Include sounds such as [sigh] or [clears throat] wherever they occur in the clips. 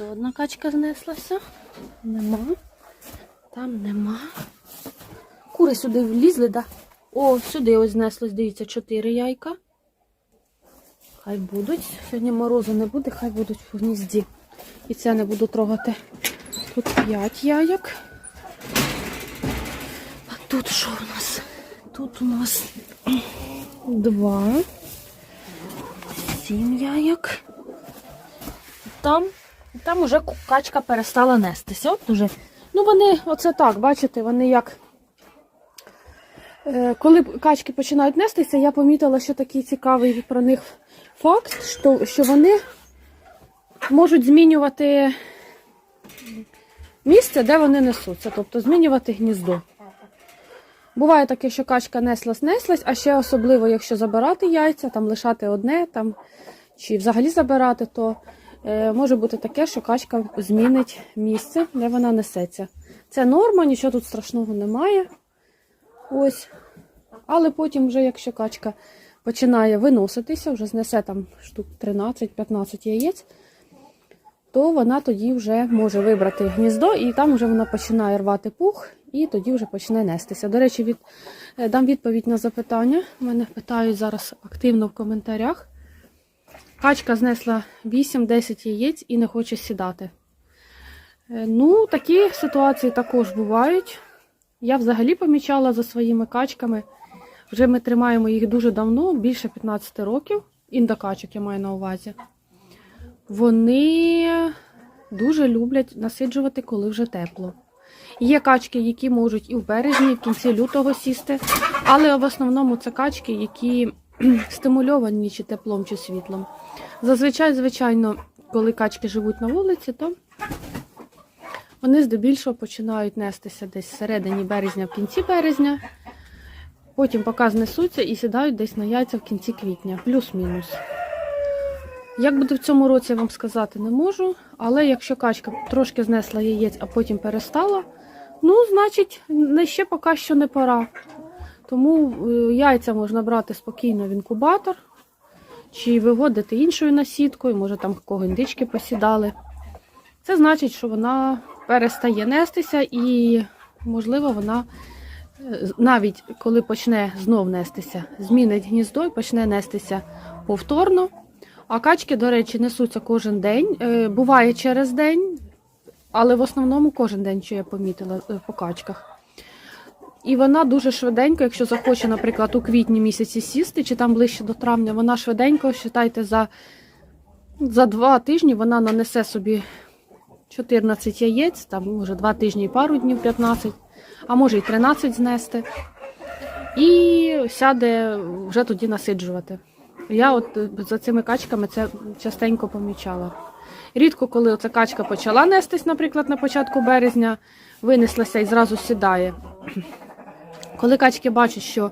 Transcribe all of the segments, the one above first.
До одна качка знеслася. Нема. Там нема. Кури сюди влізли, да? О, сюди ось знеслось, дивіться, чотири яйка. Хай будуть. Сьогодні морозу не буде, хай будуть в гнізді. І це не буду трогати. Тут п'ять яєк. А тут що у нас? Тут у нас два. Сім яєк. Там, там уже качка перестала нестися. От уже. Ну, вони, оце так, бачите, вони як. Е, Коли качки починають нестися, я помітила, що такий цікавий про них факт, що, що вони можуть змінювати місце, де вони несуться, тобто змінювати гніздо. Буває таке, що качка неслась, неслась, а ще особливо, якщо забирати яйця, там лишати одне, там, чи взагалі забирати, то може бути таке, що качка змінить місце, де вона несеться. Це норма, нічого тут страшного немає. Ось. Але потім, вже, якщо качка починає виноситися, вже знесе там штук 13-15 яєць, то вона тоді вже може вибрати гніздо, і там вже вона починає рвати пух, і тоді вже почне нестися. До речі, від, е, дам відповідь на запитання. Мене питають зараз активно в коментарях. Качка знесла 8-10 яєць і не хоче сідати. Е, Ну, такі ситуації також бувають. Я взагалі помічала за своїми качками. Вже ми тримаємо їх дуже давно, більше 15 років. Індокачок я маю на увазі. Вони дуже люблять насиджувати, коли вже тепло. Є качки, які можуть і в березні, і в кінці лютого сісти, але в основному це качки, які [clears throat] стимульовані чи теплом, чи світлом. Зазвичай, звичайно, коли качки живуть на вулиці, то вони здебільшого починають нестися десь всередині березня, в кінці березня. Потім поки знесуться і сідають десь на яйця в кінці квітня, плюс-мінус. Як буде в цьому році, я вам сказати не можу. Але якщо качка трошки знесла яєць, а потім перестала, ну, значить, не ще поки що не пора. Тому е, яйця можна брати спокійно в інкубатор, чи виводити іншою насідкою, може там кого індички посідали. Це значить, що вона перестає нестися і, можливо, вона е, навіть коли почне знов нестися, змінить гніздо і почне нестися повторно. А качки, до речі, несуться кожен день. Е, Буває через день, але в основному кожен день, що я помітила по качках. І вона дуже швиденько, якщо захоче, наприклад, у квітні місяці сісти, чи там ближче до травня, вона швиденько, вважайте, за, за два тижні вона нанесе собі 14 яєць, там може 2 тижні і пару днів 15, а може і 13 знести. І сяде вже тоді насиджувати. Я от е, за цими качками це частенько помічала. Рідко, коли оця качка почала нестись, наприклад, на початку березня, винеслася і зразу сідає. Коли качки бачать, що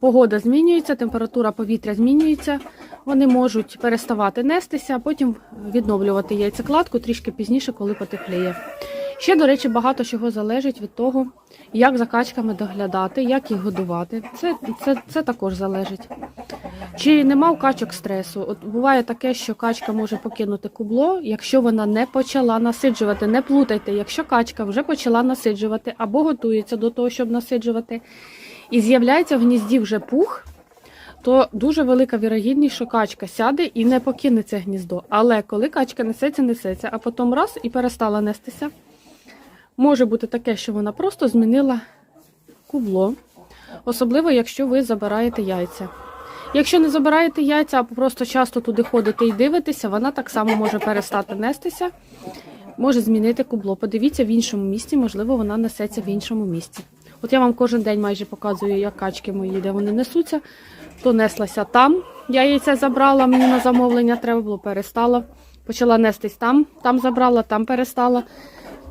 погода змінюється, температура повітря змінюється, вони можуть переставати нестися, а потім відновлювати яйцекладку трішки пізніше, коли потепліє. Ще, до речі, багато чого залежить від того, як за качками доглядати, як їх годувати. Це, це, це також залежить. Чи нема у качок стресу? От буває таке, що качка може покинути кубло, якщо вона не почала насиджувати. Не плутайте, якщо качка вже почала насиджувати або готується до того, щоб насиджувати, і з'являється в гнізді вже пух, то дуже велика вірогідність, що качка сяде і не покине це гніздо. Але коли качка несеться, несеться, а потім раз і перестала нестися, може бути таке, що вона просто змінила кубло, особливо якщо ви забираєте яйця. Якщо не забираєте яйця, а просто часто туди ходите і дивитеся, вона так само може перестати нестися, може змінити кубло. Подивіться в іншому місці, можливо, вона несеться в іншому місці. От я вам кожен день майже показую, як качки мої, де вони несуться. То неслася там. Я яйця забрала, мені на замовлення треба було, перестала. Почала нестись там, там забрала, там перестала,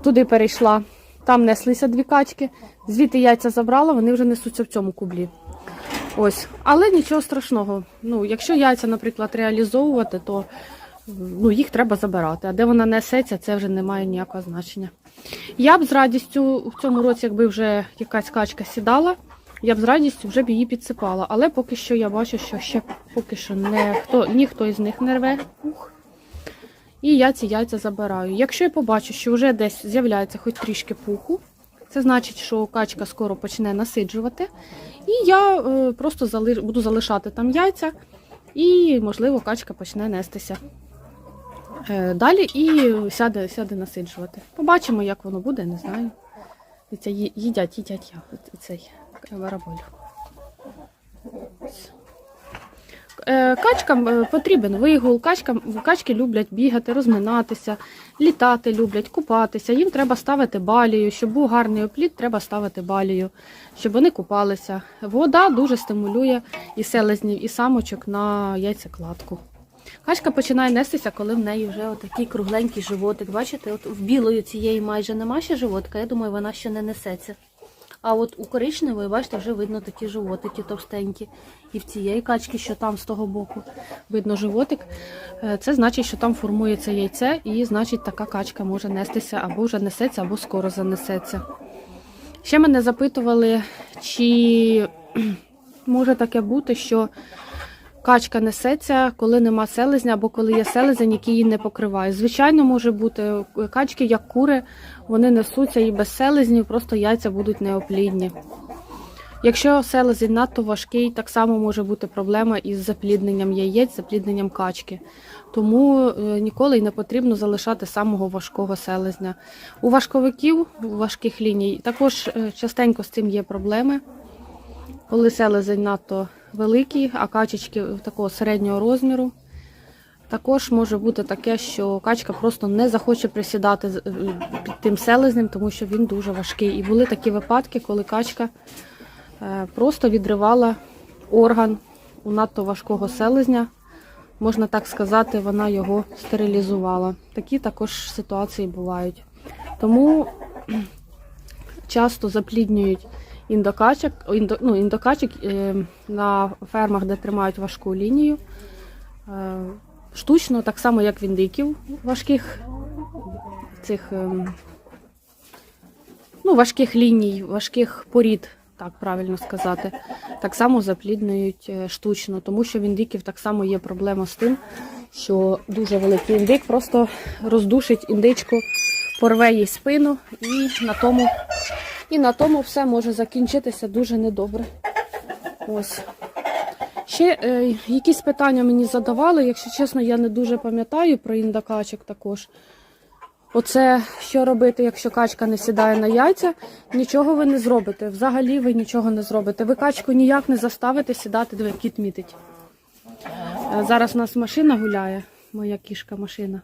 туди перейшла. Там неслися дві качки, звідти яйця забрала, вони вже несуться в цьому кублі. Ось, але нічого страшного. Ну, якщо яйця, наприклад, реалізовувати, то ну, їх треба забирати. А де вона несеться, це вже не має ніякого значення. Я б з радістю в цьому році, якби вже якась качка сідала, я б з радістю вже б її підсипала. Але поки що я бачу, що ще поки що не, хто, ніхто із них не рве. Ух. І я ці яйця забираю. Якщо я побачу, що вже десь з'являється хоч трішки пуху, це значить, що качка скоро почне насиджувати. І я е, просто зали... буду залишати там яйця, і, можливо, качка почне нестися е, далі і сяде, сяде насиджувати. Побачимо, як воно буде, не знаю. Їдять, їдять я цей бараболь. Е, Качкам е, потрібен вигул, качкам, качки люблять бігати, розминатися, літати люблять, купатися. Їм треба ставити балію. Щоб був гарний опліт, треба ставити балію, щоб вони купалися. Вода дуже стимулює і селезнів, і самочок на яйцекладку. Качка починає нестися, коли в неї вже отакий кругленький животик. Бачите, от в білої цієї майже нема ще животика. Я думаю, вона ще не несеться. А от у коричневої, бачите, вже видно такі животики товстенькі. І в цієї качки, що там з того боку, видно животик. Е, Це значить, що там формується яйце, і значить така качка може нестися або вже несеться, або скоро занесеться. Ще мене запитували, чи [clears throat] може таке бути, що качка несеться, коли нема селезня, або коли є селезень, який її не покриває. Звичайно, може бути качки, як кури, вони несуться і без селезнів, просто яйця будуть неоплідні. Якщо селезень надто важкий, так само може бути проблема із заплідненням яєць, заплідненням качки. Тому е, ніколи й не потрібно залишати самого важкого селезня. У важковиків, у важких ліній, також е, частенько з цим є проблеми. Коли селезень надто великий, а качечки такого середнього розміру. Також може бути таке, що качка просто не захоче присідати е, під тим селезнем, тому що він дуже важкий. І були такі випадки, коли качка е, просто відривала орган у надто важкого селезня. Можна так сказати, вона його стерилізувала. Такі також ситуації бувають. Тому [clears throat] часто запліднюють індокачок, індо, ну, індокачок е, на фермах, де тримають важку лінію. Е, штучно, так само як в індиків важких цих ем, ну, важких ліній, важких порід, так правильно сказати, так само запліднують е, штучно, тому що в індиків так само є проблема з тим, що дуже великий індик просто роздушить індичку, порве їй спину і на тому, і на тому все може закінчитися дуже недобре. Ось. Ще е, якісь питання мені задавали, якщо чесно, я не дуже пам'ятаю про індокачок також. Оце що робити, якщо качка не сідає на яйця, нічого ви не зробите. Взагалі ви нічого не зробите. Ви качку ніяк не заставите сідати, диви, кіт мітить. Е, Зараз у нас машина гуляє, моя кішка машина.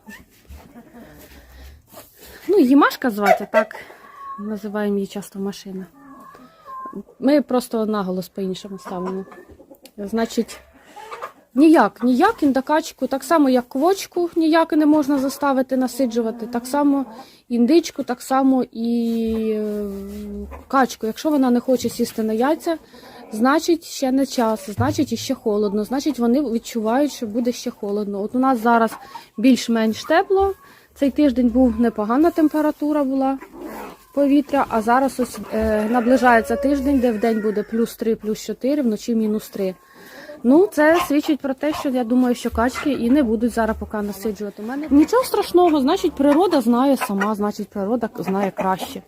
Ну, її Машка звати, так називаємо її часто машина. Ми просто наголос по-іншому ставимо. Значить, ніяк, ніяк індикачку, так само як квочку ніяк не можна заставити насиджувати, так само індичку, так само і е, качку. Якщо вона не хоче сісти на яйця, значить ще не час, значить іще холодно, значить вони відчувають, що буде ще холодно. От у нас зараз більш-менш тепло. Цей тиждень був непогана температура була повітря, а зараз ось е, наближається тиждень, де в день буде плюс 3, плюс 4, вночі мінус 3. Ну, це свідчить про те, що я думаю, що качки і не будуть зараз поки насиджувати. Мене нічого страшного, значить, природа знає сама, значить, природа знає краще.